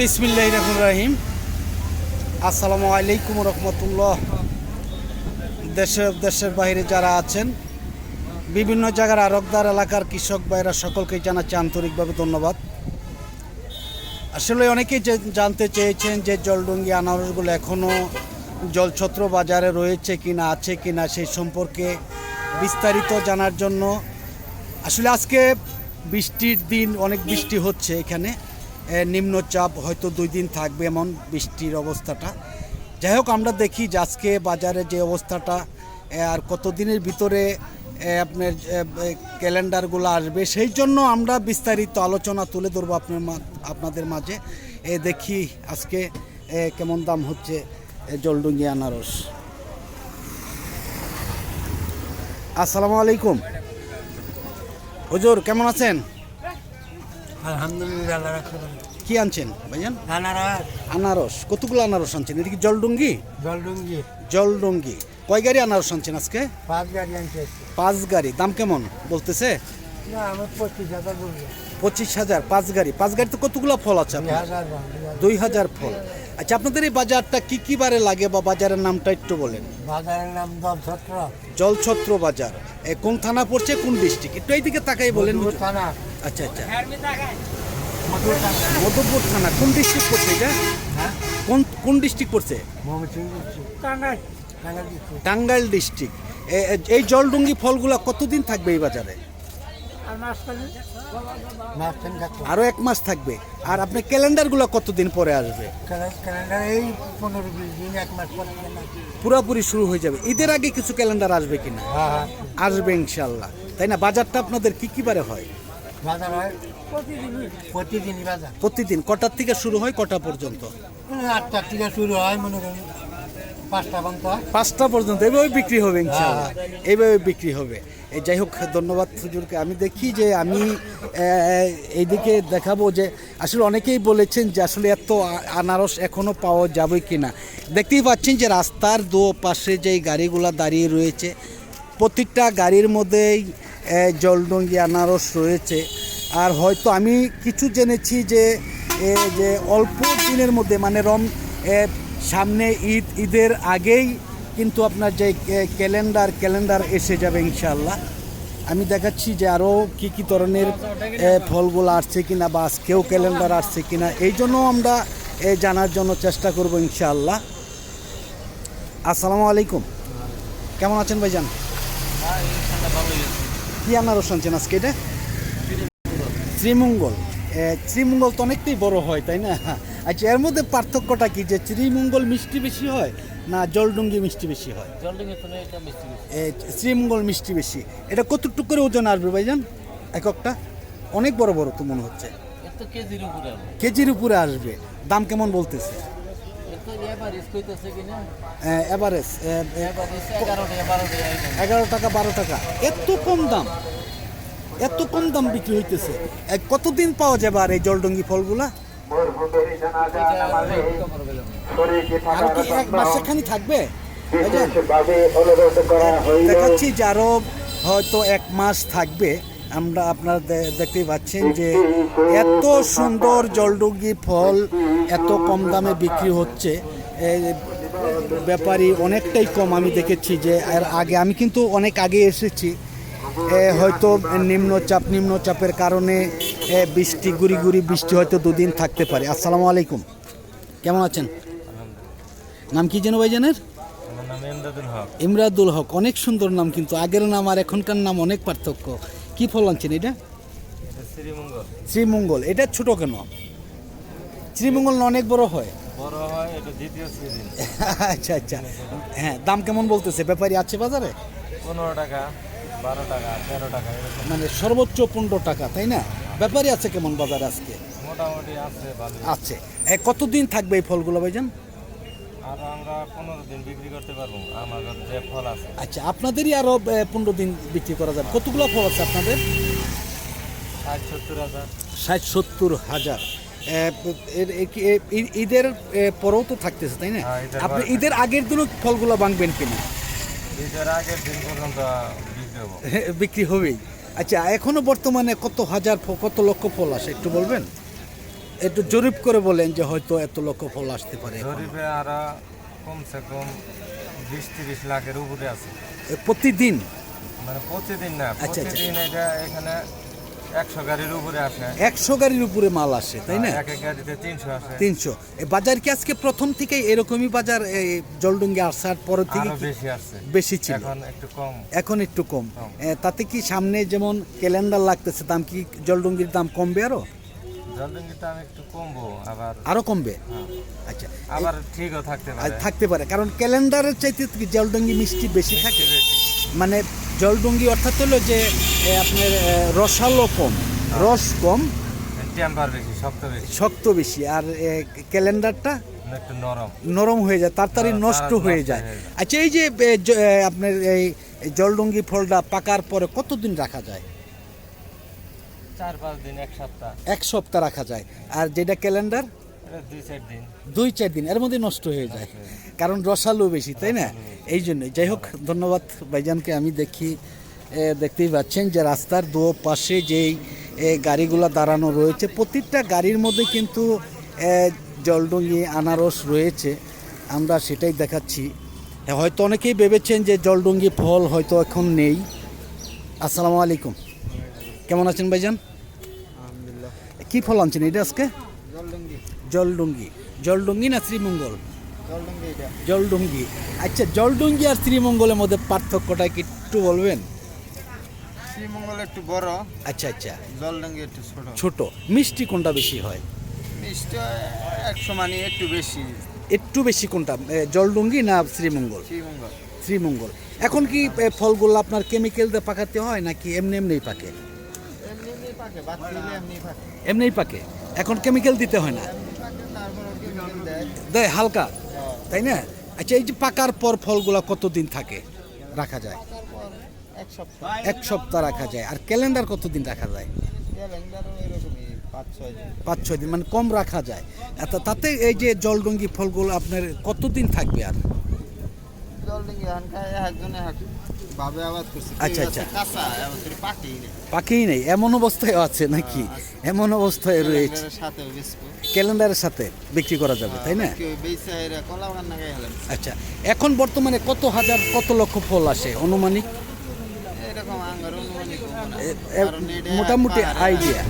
বিসমিল্লাহ রহমান রাহিম। আসসালামু আলাইকুম রহমতুল্লাহ। দেশে দেশের বাইরে যারা আছেন, বিভিন্ন জায়গার আরকদার এলাকার কৃষক ভাইরা সকলকে জানাচ্ছি আন্তরিকভাবে ধন্যবাদ। আসলে অনেকেই জানতে চেয়েছেন যে জলডুঙ্গি আনারসগুলো এখনও জলছত্র বাজারে রয়েছে কি না আছে কি না সেই সম্পর্কে বিস্তারিত জানার জন্য। আসলে আজকে বৃষ্টির দিন, অনেক বৃষ্টি হচ্ছে এখানে। নিম্নচাপ হয়তো দুই দিন থাকবে এমন বৃষ্টির অবস্থাটা। যাই হোক, আমরা দেখি যে আজকে বাজারে যে অবস্থাটা আর কতদিনের ভিতরে আপনার ক্যালেন্ডারগুলো আসবে, সেই জন্য আমরা বিস্তারিত আলোচনা তুলে ধরবো আপনার আপনাদের মাঝে। এ, দেখি আজকে কেমন দাম হচ্ছে জলডুঙ্গি, আনারস। আসসালামু আলাইকুম। হুজুর, কেমন আছেন? আলহামদুলিল্লাহ আল্লাহ রাখতে পারি কি আনছেন ভাইজান? আনারস। আনারস। কতগুলো আনারস আনছেন? এদিকে জলডুঙ্গি? জলডুঙ্গি। জলডুঙ্গি। কয় গাড়ি আনারস আনছেন আজকে? পাঁচ গাড়ি আনছে পাঁচ গাড়ি। দাম কেমন বলতেছে? না আমার পঁচিশ হাজার বলব পঁচিশ হাজার পাঁচ গাড়ি। পাঁচ গাড়িতে কতগুলো ফল আছে দুই আপনার হাজার দুই হাজার। ফল। আচ্ছা আপনাদের এই বাজারটা কি কি বারে লাগে বা বাজারের নামটা একটু বলেন? বাজারের নাম দল ছত্র জলছত্র বাজার। এ, কোন থানা পড়ছে কোন ডিস্ট্রিক্ট? একটু এইদিকে তাকাই বলেন। থানা। আচ্ছা আচ্ছা। মধুপুর থানা কোন ডিস্ট্রিক্ট পড়ছে এটা? হ্যাঁ? কোন কোন ডিস্ট্রিক্ট পড়ছে? টাঙ্গাইল। টাঙ্গাইল district। টাঙ্গাইল ডিস্ট্রিক্ট এই জলডুঙ্গি ফলগুলা কতদিন থাকবে এই বাজারে? আরও এক মাস থাকবে। আর আপনার ক্যালেন্ডারগুলো কতদিন পরে আসবে? ক্যালেন্ডার- ক্যালেন্ডার এই পনেরো বিশ দিন এক মাস পর পুরোপুরি শুরু হয়ে যাবে। ঈদের আগে কিছু ক্যালেন্ডার আসবে কিনা? হ্যাঁ হ্যাঁ। আসবে ইনশাল্লাহ। তাই না? বাজারটা আপনাদের কি কি বারে হয়? বাজার হয় প্রতিদিনই। বাজার। প্রতিদিন কটার থেকে শুরু হয় কটা পর্যন্ত? আটটার থেকে শুরু হয় মনে করেন পাঁচটা পর্যন্ত। হয় এইভাবে বিক্রি হবে ইনশাল্লাহ এইভাবে বিক্রি হবে। যাই হোক ধন্যবাদ হুজুরকে। আমি দেখি যে আমি এইদিকে দেখাবো যে আসলে অনেকেই বলেছেন যে আসলে এত আনারস এখনও পাওয়া যাবে কি না দেখতেই পাচ্ছেন যে রাস্তার দু পাশে যে গাড়িগুলো দাঁড়িয়ে রয়েছে প্রত্যেকটা গাড়ির মধ্যেই জলডঙ্গি আনারস রয়েছে। আর হয়তো আমি কিছু জেনেছি যে যে অল্প দিনের মধ্যে মানে রম সামনে ঈদ ঈদের আগেই কিন্তু আপনার যে ক্যালেন্ডার ক্যালেন্ডার এসে যাবে ইনশাল্লাহ আমি দেখাচ্ছি যে আরও কী কী ধরনের ফলগুলো আসছে কিনা বা আজকেও ক্যালেন্ডার আসছে কিনা এই জন্য আমরা জানার জন্য চেষ্টা করব ইনশাআল্লাহ। আসসালামু আলাইকুম। কেমন আছেন ভাইজান? কি আনারস আনছেন আজকে এটা? শ্রীমঙ্গল শ্রীমঙ্গল তো অনেকটাই বড় হয় তাই না? আচ্ছা এর মধ্যে পার্থক্যটা কি যে শ্রীমঙ্গল মিষ্টি বেশি হয় না জলডুঙ্গি মিষ্টি বেশি হয়? শ্রীমঙ্গল মিষ্টি বেশি। এটা কতটুকু করে ওজন আসবে ভাইজান? এককটা অনেক বড় বড় তো মনে হচ্ছে। কেজির উপরে আসবে। দাম কেমন বলতেছে? এত এভারেজ কইতাছে কিনা? এভারেজ এভারেজ 11 টাকা, 12 টাকা। এরকম। এগারো টাকা বারো টাকা। এত কম দাম? এত কম দাম বিক্রি হইতেছে। কতদিন পাওয়া যাবে আর এই জলডঙ্গি ফলগুলা। আরও কি এক মাসেখানি থাকবে? দেখাচ্ছি যে আরও হয়তো এক মাস থাকবে। আমরা আপনারা দেখতেই পাচ্ছেন যে এত সুন্দর জলডুঙ্গি ফল এত কম দামে বিক্রি হচ্ছে। এ, ব্যাপারী অনেকটাই কম আমি দেখেছি যে এর আগে আমি কিন্তু অনেক আগে এসেছি। হয়তো নিম্নচাপ নিম্নচাপের কারণে বৃষ্টি গুড়ি গুড়ি বৃষ্টি হয়তো দুদিন থাকতে পারে। আসসালামু আলাইকুম। কেমন আছেন? নাম কি যেন ভাইজানের? ইমরাদুল হক। অনেক সুন্দর নাম কিন্তু আগের নাম আর এখনকার নাম অনেক পার্থক্য। কি ফল আনছেন এটা? শ্রীমঙ্গল। এটা ছোট কেন? শ্রীমঙ্গল না অনেক বড় হয়? আচ্ছা আচ্ছা। হ্যাঁ দাম কেমন বলতেছে? ব্যাপারী আছে বাজারে? পনেরো টাকা। বারো টাকা তেরো টাকা এরকম। মানে সর্বোচ্চ পনেরো টাকা তাই না? ব্যাপারই আছে কেমন বাজার আজকে? মোটামুটি আছে ভালো আছে। এ, কতদিন থাকবে এই ফলগুলো ভাইজান? আর আমরা পনেরো দিন বিক্রি করতে পারব আমাদের যে ফল আছে। আচ্ছা আপনাদেরই আরও পনেরো দিন বিক্রি করা যাবে। কতগুলো ফল আছে আপনাদের? ষাট সত্তর হাজার। ষাট সত্তর হাজার। এ, এর- এ কি- এ- ঈ- ঈদের এ, পরেও তো থাকতেছে তাই না? হ্যাঁ, ঈদের আপনি পরে ঈদের আগের দিনও ফলগুলো ভাঙবেন কিনা? ঈদের আগের দিন পর্যন্ত বিক্রি হব বিক্রি হবেই আচ্ছা এখনও বর্তমানে কত হাজার কত লক্ষ ফল আসে একটু বলবেন একটু জরিপ করে বলেন যে হয়তো এত লক্ষ ফল আসতে পারে। জরিপে আর কমসে কম বিশ তিরিশ লাখের উপরে আছে প্রতিদিন মানে প্রতিদিন না আচ্ছা, আচ্ছা। প্রতিদিন এটা এখানে একশো গাড়ির উপরে আসে। একশো গাড়ির উপরে মাল আসে তাই না? এক এক গাড়িতে তিনশো আসে। তিনশো। বাজার কি আজকে প্রথম থেকেই এরকমই বাজার এই জলডুঙ্গি আসার পর থেকে বেশি আসছে। বেশি ছিল? এখন একটু কম। এখন একটু কম। কম। তাতে কি সামনে যেমন ক্যালেন্ডার লাগতেছে দাম কি জলডুঙ্গির দাম কমবে আরও? জলডঙ্গির দাম একটু কমবো আবার আরও কমবে? হ্যাঁ, আচ্ছা আবার ঠিকও থাকতে পারে। থাকতে পারে কারণ ক্যালেন্ডারের চাইতে কি জলডুঙ্গি মিষ্টি বেশি থাকে। মানে জলডুঙ্গি অর্থাৎ হলো যে আপনার রসালো কম রস কম শক্ত বেশি। শক্ত বেশি আর ক্যালেন্ডারটা নরম। হয়ে যায় তাড়াতাড়ি হ্যাঁ, নষ্ট হয়ে যায়। আচ্ছা এই যে আপনার এই জলডুঙ্গি ফলটা পাকার পরে কতদিন রাখা যায়? চার পাঁচ দিন এক সপ্তাহ। এক সপ্তাহ রাখা যায়। আর যেটা ক্যালেন্ডার? দুই চার দিন। দুই চার দিন। এর মধ্যে নষ্ট হয়ে যায়। কারণ রসালো বেশি তাই না? এই জন্যই। যাই হোক ধন্যবাদ ভাইজানকে। আমি দেখি দেখতেই পাচ্ছেন যে রাস্তার দু পাশে যেই গাড়িগুলো দাঁড়ানো রয়েছে প্রত্যেকটা গাড়ির মধ্যে কিন্তু জলডুঙ্গি আনারস রয়েছে। আমরা সেটাই দেখাচ্ছি। হয়তো অনেকেই ভেবেছেন যে জলডুঙ্গি ফল হয়তো এখন নেই। আসসালামু আলাইকুম। কেমন আছেন ভাইজান? কি ফল আনছেন এটা আজকে? জলডঙ্গি। জলডুঙ্গি। জলডুঙ্গি না শ্রীমঙ্গল? জলডুঙ্গি আচ্ছা জলডুঙ্গি আর শ্রীমঙ্গলের মধ্যে পার্থক্যটা কি একটু বলবেন? শ্রীমঙ্গল একটু বড় আচ্ছা আচ্ছা। জলডঙ্গি একটু ছোট। ছোট। মিষ্টি কোনটা বেশি হয়? মিষ্টি একশো মানে একটু বেশি। একটু বেশি কোনটা? জলডুঙ্গি না শ্রীমঙ্গল? শ্রীমঙ্গল। শ্রীমঙ্গল। এখন কি ফলগুলো আপনার কেমিক্যাল দিয়ে পাকাতে হয় নাকি এমনি এমনিই পাকে এমনি এমনি পাকে বাচ্চা দিলে এমনি পাকে এমনিই পাকে। এখন কেমিক্যাল দিতে হয় না। দেয় হালকা। তাই না? আচ্ছা এই যে পাকার পর ফলগুলো কতদিন থাকে রাখা যায়? এক সপ্তাহ। রাখা যায়। আর ক্যালেন্ডার কতদিন রাখা যায়? পাঁচ ছয় দিন। পাঁচ ছয় দিন মানে কম রাখা যায়। এত তাতে এই যে জলডঙ্গি ফলগুলো আপনার কতদিন থাকবে আর? জলডঙ্গি ভাবে আবাদ করছে আচ্ছা, আচ্ছা। কাঁচা পাকেই নেই। পাকেই নেই এমন অবস্থায় আছে নাকি? এমন অবস্থায় রয়েছে। ক্যালেন্ডারের সাথে ক্যালেন্ডারের সাথে বিক্রি করা যাবে তাই না? বাগান না আচ্ছা এখন বর্তমানে কত হাজার কত লক্ষ ফল আসে? অনুমানিক? মোটামুটি আইডিয়া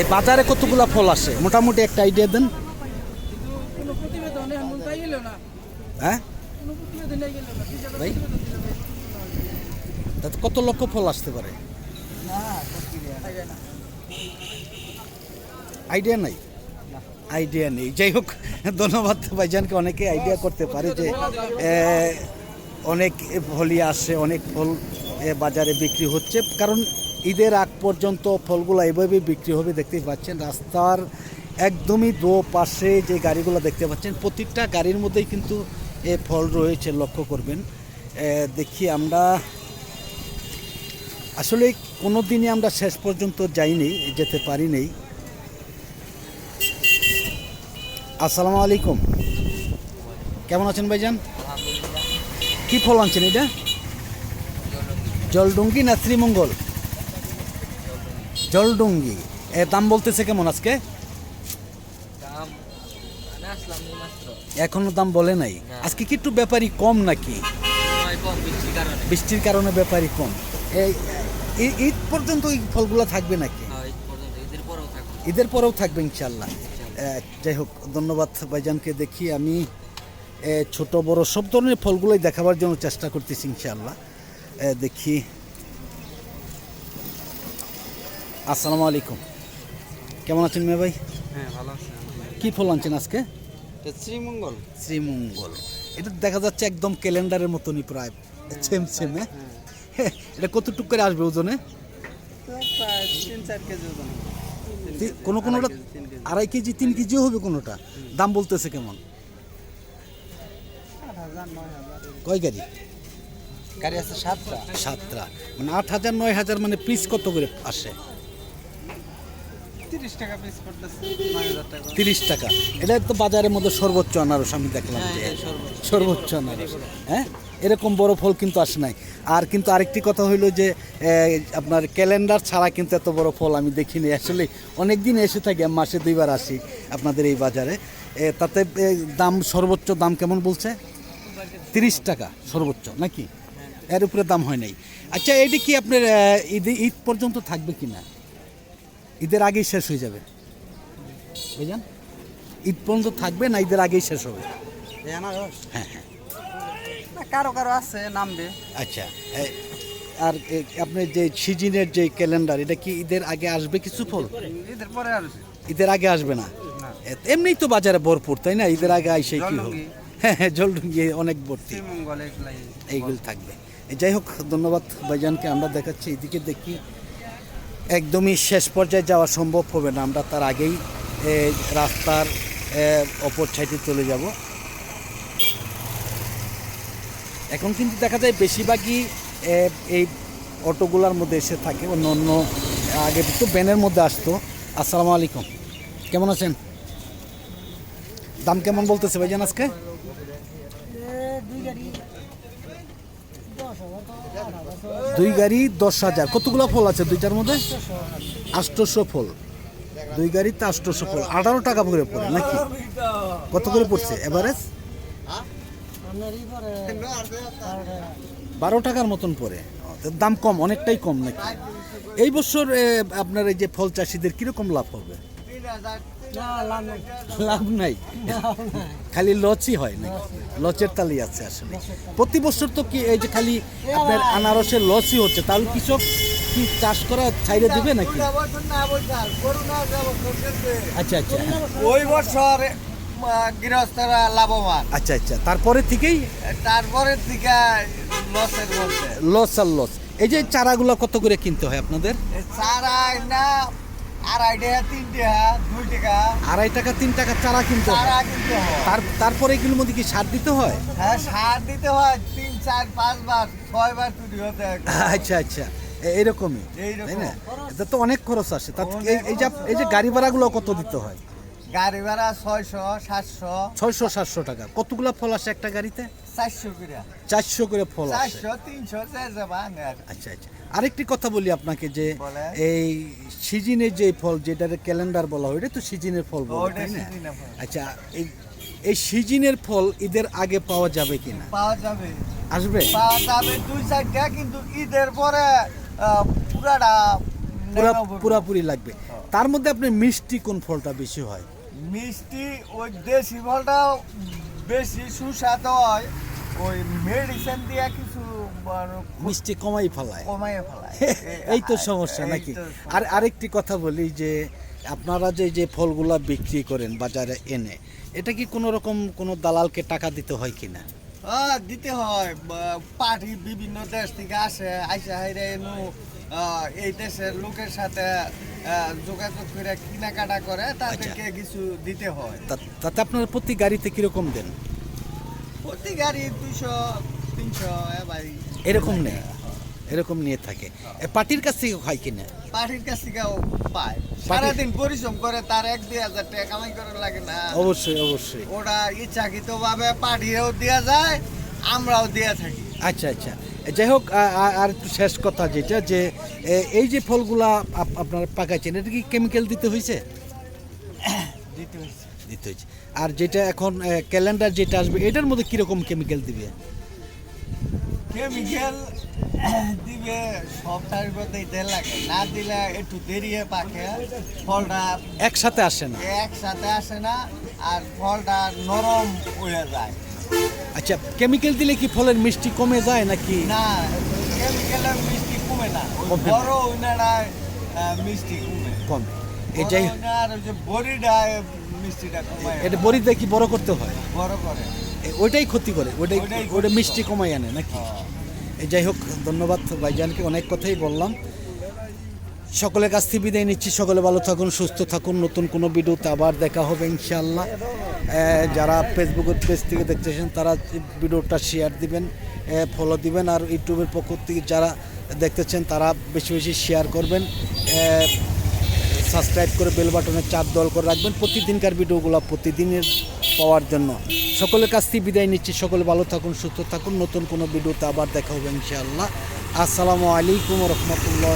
এই বাজারে কতগুলা ফল আসে? মোটামুটি একটা আইডিয়া দেন। কোনো প্রতিবেদনে এমন পাই গেল না। হ্যাঁ? ভাই? তাতে কত লক্ষ ফল আসতে পারে? আইডিয়া নাই। আইডিয়া নেই? যাই হোক ধন্যবাদ ভাইজানকে। অনেকে আইডিয়া করতে পারে যে অনেক ফলই আসে অনেক ফল বাজারে বিক্রি হচ্ছে। কারণ ঈদের আগ পর্যন্ত ফলগুলো এভাবে বিক্রি হবে দেখতেই পাচ্ছেন। রাস্তার একদমই দো পাশে যে গাড়িগুলো দেখতে পাচ্ছেন প্রত্যেকটা গাড়ির মধ্যেই কিন্তু এ ফল রয়েছে লক্ষ্য করবেন। দেখি আমরা আসলে কোনো দিনই আমরা শেষ পর্যন্ত যাইনি যেতে পারি নেই আসসালামু আলাইকুম। কেমন আছেন ভাইজান? কি ফল আনছেন এটা? জলডুঙ্গি না শ্রীমঙ্গল? জলডুঙ্গি। এ দাম বলতেছে কেমন আজকে? এখনও দাম বলে নাই। আজকে কি একটু ব্যাপারই কম নাকি? বৃষ্টির কারণে। বৃষ্টির ব্যাপারই কম। এই ঈদ পর্যন্ত এই ফলগুলো থাকবে নাকি? হ্যাঁ, ঈদের পরেও থাকবে। ঈদের ইনশাল্লাহ যাই হোক ধন্যবাদ ভাইজানকে দেখি আমি। ছোট বড় সব ধরনের ফলগুলোই দেখাবার জন্য চেষ্টা করতেছি ইনশাল্লাহ দেখি। আসসালামু আলাইকুম। কেমন আছেন মেয়ে ভাই? হ্যাঁ ভালো আছে কি ফল আনছেন আজকে? শ্রীমঙ্গল? শ্রীমঙ্গল। এটা দেখা যাচ্ছে একদম ক্যালেন্ডারের মতনই প্রায়। সেম সেম হ্যাঁ? এটা কতটুক করে আসবে ওজনে? প্রায় তিন চার কেজি কোনো কোনোটা আড়াই কেজি তিন কেজিও হবে কোনোটা? দাম বলতেছে কেমন? কয় গাড়ি? গাড়ি আছে সাতটা। সাতটা। মানে আট হাজার নয় হাজার মানে পিস কত করে আসে? তিরিশ টাকা এটা তো বাজারের মধ্যে সর্বোচ্চ আনারস আমি দেখলাম সর্বোচ্চ। আনারস। হ্যাঁ? এরকম বড় ফল কিন্তু আসে নাই। আর কিন্তু আরেকটি কথা হইল যে আপনার ক্যালেন্ডার ছাড়া কিন্তু এত বড় ফল আমি দেখিনি। আসলে অনেক দিন এসে থাকি মাসে দুইবার আসি আপনাদের এই বাজারে। তাতে দাম সর্বোচ্চ দাম কেমন বলছে? তিরিশ টাকা সর্বোচ্চ নাকি? এর উপরে দাম হয় নাই। আচ্ছা এটি কি আপনার ঈদ ঈদ পর্যন্ত থাকবে কি না ঈদের আগেই শেষ হয়ে যাবে। বুঝলেন ঈদ পর্যন্ত থাকবে না ঈদের আগেই শেষ হবে? হ্যাঁ হ্যাঁ। কারও কারও আছে নামবে। আচ্ছা আর এ, আপনার যে সিজনের যে ক্যালেন্ডার এটা কি ঈদের আগে আসবে কিছু ফল? ঈদের পরে আর ঈদের আগে আসবে না? এ, এমনিই তো বাজারে ভরপুর তাই না? ঈদের আগে আইসে কি হবে? হ্যাঁ হ্যাঁ জলডুঙ্গি অনেক ভর্তি। এইগুলো থাকবে। যাই হোক ধন্যবাদ ভাইজানকে আমরা দেখাচ্ছি এদিকে দেখি একদমই শেষ পর্যায়ে যাওয়া সম্ভব হবে না। আমরা তার আগেই রাস্তার অপর সাইডে চলে যাব। এখন কিন্তু দেখা যায় বেশিরভাগই এই অটোগুলার মধ্যে এসে থাকে, অন্য অন্য, আগে তো ব্যানের মধ্যে আসতো। আসসালামু আলাইকুম। কেমন আছেন? দাম কেমন বলতেছে ভাইজান আজকে? দুই গাড়ি দশ হাজার। কতগুলো ফল আছে দুইটার মধ্যে? আষ্টশো ফল। দুই গাড়িতে আষ্টশো ফল। আঠারো টাকা করে পড়ে নাকি? কত করে পড়ছে এভারেজ? বারো টাকার মতন পড়ে। দাম কম, অনেকটাই কম নাকি? এই বছর আপনার এই যে ফল চাষিদের কীরকম লাভ হবে? লাভ নাই। খালি লচই হয় নাকি? লচের তালি আছে আসলে। প্রতি বছর তো কি এই যে খালি আপনার আনারসের লচই হচ্ছে তাহলে কৃষক কি চাষ করা ছাইড়ে দিবে নাকি? আচ্ছা আচ্ছা। ওই বছর গৃহস্থরা লাভবান। আচ্ছা আচ্ছা। তারপরে থেকেই তারপরে থেকে লসের মধ্যে লস আর লস। এই যে চারাগুলো কত করে কিনতে হয় আপনাদের? চারা না আড়াই টাকা তিন টাকা দুই টাকা। আড়াই টাকা তিন টাকা চারা কিনতে কিনতে হয়। তার তারপরে এগুলোর মধ্যে কি সার দিতে হয়? হ্যাঁ সার দিতে হয় তিন চার পাঁচ বার ছয় বার তুলি হতে। আচ্ছা আচ্ছা। এইরকমই এরকমই। তাই না? এটা তো অনেক খরচ আসে। তার এই যে এই যে গাড়ি ভাড়াগুলো কত দিতে হয়? গাড়ি ভাড়া ছয়শো সাতশো। ছয়শো সাতশো টাকা। কতগুলো ফল আসে একটা গাড়িতে? চারশো করে। চারশো করে ফল চারশো তিনশো আচ্ছা আচ্ছা। আরেকটি কথা বলি আপনাকে যে এই সিজনের যে ফল যেটার ক্যালেন্ডার বলা হয় এটা তো সিজনের ফল বলে। আচ্ছা এই এই সিজনের ফল ঈদের আগে পাওয়া যাবে কিনা? পাওয়া যাবে। আসবে? পাওয়া যাবে দুই চারটা কিন্তু ঈদের পরে পুরাটা পুরা পুরাপুরি লাগবে। তার মধ্যে আপনি মিষ্টি কোন ফলটা বেশি হয়? মিষ্টি ওই দেশি ফলটা বেশি সুস্বাদু হয়। ওই মেডিসিন দিয়ে কিছু মিষ্টি কমাই ফেলায়। কমাইয়ে ফেলায়। এই তো সমস্যা নাকি? আর আরেকটি কথা বলি যে আপনারা যে যে ফলগুলা বিক্রি করেন বাজারে এনে এটা কি কোনো রকম কোনো দালালকে টাকা দিতে হয় কিনা? আহ, দিতে হয়। পার্টি বিভিন্ন দেশ থেকে আসে আইসা হাইরে এনু এই দেশের লোকের সাথে যোগাযোগ করে কেনাকাটা করে তাদেরকে কিছু দিতে হয়। তাতে আপনারা প্রতি গাড়িতে কীরকম দেন? প্রতি গাড়ি দুইশো তিনশো ভাই এরকম নেই? এরকম নিয়ে থাকে। পার্টির কাছ থেকে হয় কিনা? পার্টির কাছ থেকেও পায়। সারাদিন পরিশ্রম করে তার এক দুই হাজার টাকা কামাই করা লাগে না। অবশ্যই অবশ্যই। ওটা ইচ্ছাকৃত ভাবে পার্টিও দেওয়া যায় আমরাও দিয়ে থাকি। আচ্ছা আচ্ছা। যাই হোক আর একটু শেষ কথা যেটা যে এই যে ফলগুলা আপ- আপনারা পাকাইছেন এটা কি কেমিক্যাল দিতে হয়েছে দিতে হয়েছে দিতে হয়েছে আর যেটা এখন ক্যালেন্ডার যেটা আসবে এটার মধ্যে কীরকম কেমিক্যাল দিবে? কেমিক্যাল দিবে সপ্তাহের মধ্যেই দেড় লাগে। না দিলে একটু দেরিয়ে পাকে ফলটা একসাথে আসে না। একসাথে আসে না আর ফলটা নরম হয়ে যায়। আচ্ছা কেমিক্যাল দিলে কি ফলের মিষ্টি কমে যায় নাকি? না কেমিক্যালের মিষ্টি কমে না। বড় মিষ্টি কমে। ওই যে বড়িটা মিষ্টিটা কমায়। এটা কি বড় করতে হয়? বড় করে। ওইটাই ক্ষতি করে ওইটাই ওইটা মিষ্টি কমাই আনে নাকি? হ্যাঁ। এই যাই হোক ধন্যবাদ ভাইজানকে অনেক কথাই বললাম। সকলের কাছ থেকে বিদায় নিচ্ছি। সকলে ভালো থাকুন, সুস্থ থাকুন। নতুন কোনো ভিডিওতে আবার দেখা হবে ইনশাল্লাহ যারা ফেসবুকের পেজ থেকে দেখতেছেন, তারা ভিডিওটা শেয়ার দিবেন ফলো দিবেন। আর ইউটিউবের পক্ষ থেকে যারা দেখতেছেন, তারা বেশি বেশি শেয়ার করবেন। সাবস্ক্রাইব করে বেল বাটনে চাপ দল করে রাখবেন প্রতিদিনকার ভিডিওগুলো প্রতিদিনের পাওয়ার জন্য। সকলের কাছ থেকে বিদায় নিচ্ছি। সকলে ভালো থাকুন, সুস্থ থাকুন। নতুন কোনো ভিডিওতে আবার দেখা হবে, ইনশাআল্লাহ। আসসালামু আলাইকুম রহমতুল্লাহ